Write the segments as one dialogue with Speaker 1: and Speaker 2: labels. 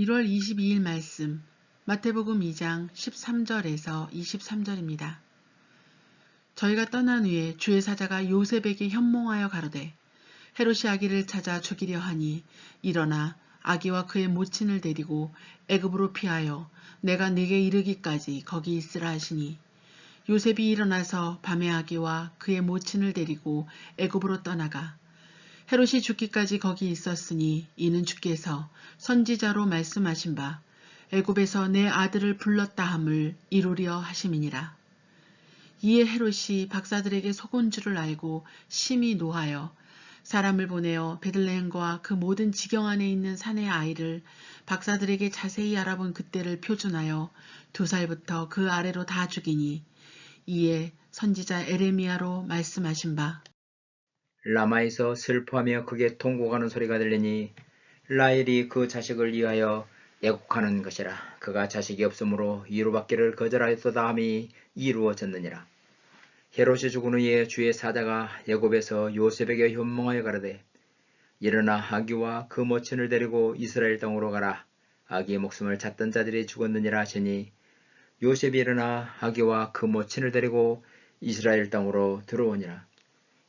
Speaker 1: 1월 22일 말씀 마태복음 2장 13절에서 23절입니다. 저희가 떠난 후에 주의 사자가 요셉에게 현몽하여 가로되 헤롯이 아기를 찾아 죽이려 하니 일어나 아기와 그의 모친을 데리고 애굽으로 피하여 내가 네게 이르기까지 거기 있으라 하시니 요셉이 일어나서 밤에 아기와 그의 모친을 데리고 애굽으로 떠나가 헤롯이 죽기까지 거기 있었으니 이는 주께서 선지자로 말씀하신 바 애굽에서 내 아들을 불렀다 함을 이루려 하심이니라. 이에 헤롯이 박사들에게 속은 줄을 알고 심히 노하여 사람을 보내어 베들레헴과 그 모든 지경 안에 있는 산의 아이를 박사들에게 자세히 알아본 그때를 표준하여 두 살부터 그 아래로 다 죽이니 이에 선지자 에레미야로 말씀하신 바
Speaker 2: 라마에서 슬퍼하며 크게 통곡하는 소리가 들리니 라헬이 그 자식을 위하여 애곡하는 것이라 그가 자식이 없으므로 이루받기를 거절하였도다 함이 이루어졌느니라. 헤롯이 죽은 후에 주의 사자가 애굽에서 요셉에게 현몽하여 가라되 일어나 아기와 그 모친을 데리고 이스라엘 땅으로 가라. 아기의 목숨을 찾던 자들이 죽었느니라 하시니 요셉이 일어나 아기와 그 모친을 데리고 이스라엘 땅으로 들어오니라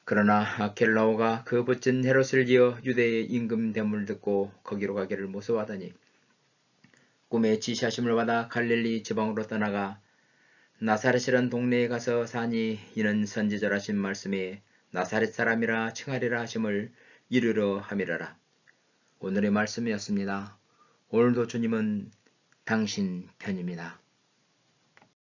Speaker 2: 그러나 아켈라오가 그 붙진 헤롯을 이어 유대의 임금됨을 듣고 거기로 가기를 무서워하더니 꿈에 지시하심을 받아 갈릴리 지방으로 떠나가 나사렛이란 동네에 가서 사니 이는 선지자라신 말씀에 나사렛 사람이라 칭하리라 하심을 이르러 함이라라. 오늘의 말씀이었습니다. 오늘도 주님은 당신 편입니다.